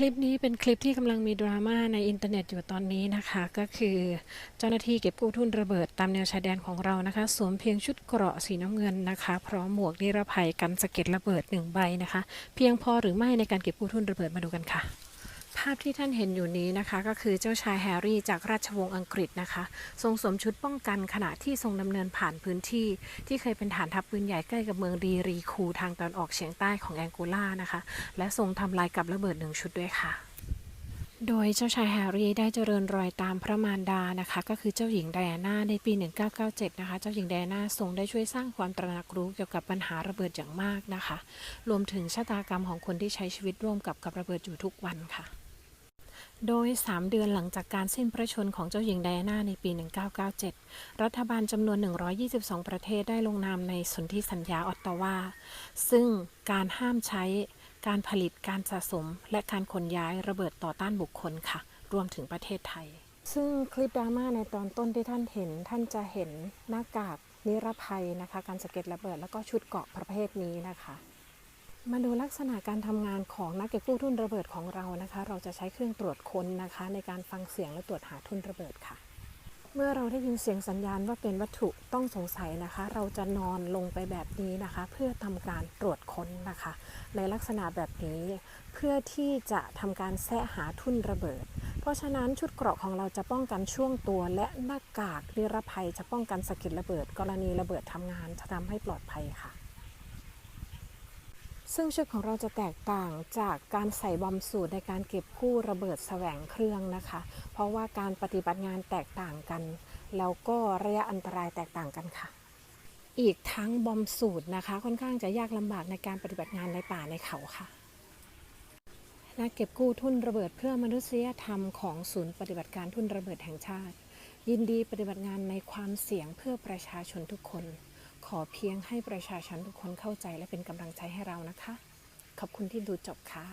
คลิปนี้เป็นคลิปที่กำลังมีดราม่าในอินเทอร์เน็ตอยู่ตอนนี้นะคะ ก็คือเจ้าหน้าที่เก็บกู้ทุนระเบิดตามแนวชายแดนของเรานะคะ สวมเพียงชุดเกราะสีน้ำเงินนะคะ พร้อมหมวกนิรภัยกันสะเก็ดระเบิดหนึ่งใบนะคะ เพียงพอหรือไม่ในการเก็บกู้ทุนระเบิดมาดูกันค่ะ ภาพที่ท่านเห็นอยู่นี้นะคะ ก็คือเจ้าชายแฮร์รี่จากราชวงศ์อังกฤษนะคะ ทรงสวมชุดป้องกันขณะที่ทรงดำเนินผ่านพื้นที่ ที่เคยเป็นฐานทัพปืนใหญ่ใกล้กับเมืองดีรีคูทางตอนออกเฉียงใต้ของแองโกลานะคะ และทรงทำลายกับระเบิดหนึ่งชุดด้วยค่ะโดยเจ้าชายแฮร์รี่ได้เจริญรอยตามพระมารดานะคะ ก็คือเจ้าหญิงไดอาน่าในปี 1997 นะคะ เจ้าหญิงไดอาน่าทรงได้ช่วยสร้างความตระหนักรู้เกี่ยวกับปัญหาระเบิดอย่างมากนะคะ รวมถึงชะตากรรมของคนที่ใช้ชีวิตร่วมกับกับระเบิดอยู่ทุกวันค่ะ โดย 3 เดือนหลังจากการสิ้นพระชนของเจ้าหญิงไดอาน่าในปี 1997 รัฐบาลจำนวน 122 ประเทศได้ลงนามในสนธิสัญญาออตตาวา ซึ่งการห้ามใช้ การผลิต การสะสม และการขนย้ายระเบิดต่อต้านบุคคลค่ะ รวมถึงประเทศไทย ซึ่งคลิปดราม่าในตอนต้นที่ท่านเห็น ท่านจะเห็นหน้ากากนิรภัยนะคะ การสะเก็ดระเบิด แล้วก็ชุดเกราะประเภทนี้นะคะ มาดูลักษณะการทำงานของนักเก็บกู้ทุนระเบิดของเรานะคะ เราจะใช้เครื่องตรวจค้นนะคะ ในการฟังเสียงและตรวจหาทุนระเบิดค่ะ เมื่อเราได้ยินเสียงสัญญาณว่าเป็นวัตถุต้องสงสัยนะคะ เราจะนอนลงไปแบบนี้นะคะ เพื่อทำการตรวจค้นนะคะ ในลักษณะแบบนี้ เพื่อที่จะทำการแซะหาทุนระเบิด เพราะฉะนั้นชุดเกราะของเราจะป้องกันช่วงตัว และหน้ากากนิรภัยจะป้องกันสะเก็ดระเบิด กรณีระเบิดทำงานจะทำให้ปลอดภัยค่ะ ซึ่งชุดของเราจะแตกต่างจากการใส่บอมสูตรในการเก็บกู้ระเบิดแสวงเครื่องนะคะ เพราะว่าการปฏิบัติงานแตกต่างกัน แล้วก็ระยะอันตรายแตกต่างกันค่ะ อีกทั้งบอมสูตรนะคะ ค่อนข้างจะยากลำบากในการปฏิบัติงานในป่าในเขาค่ะนักเก็บกู้ทุนระเบิดเพื่อมนุษยธรรมของศูนย์ปฏิบัติการทุนระเบิดแห่งชาติ ยินดีปฏิบัติงานในความเสี่ยงเพื่อประชาชนทุกคน ขอเพียงให้ประชาชนทุกคนเข้าใจและเป็นกำลังใจให้เรานะคะ ขอบคุณที่ดูจบค่ะ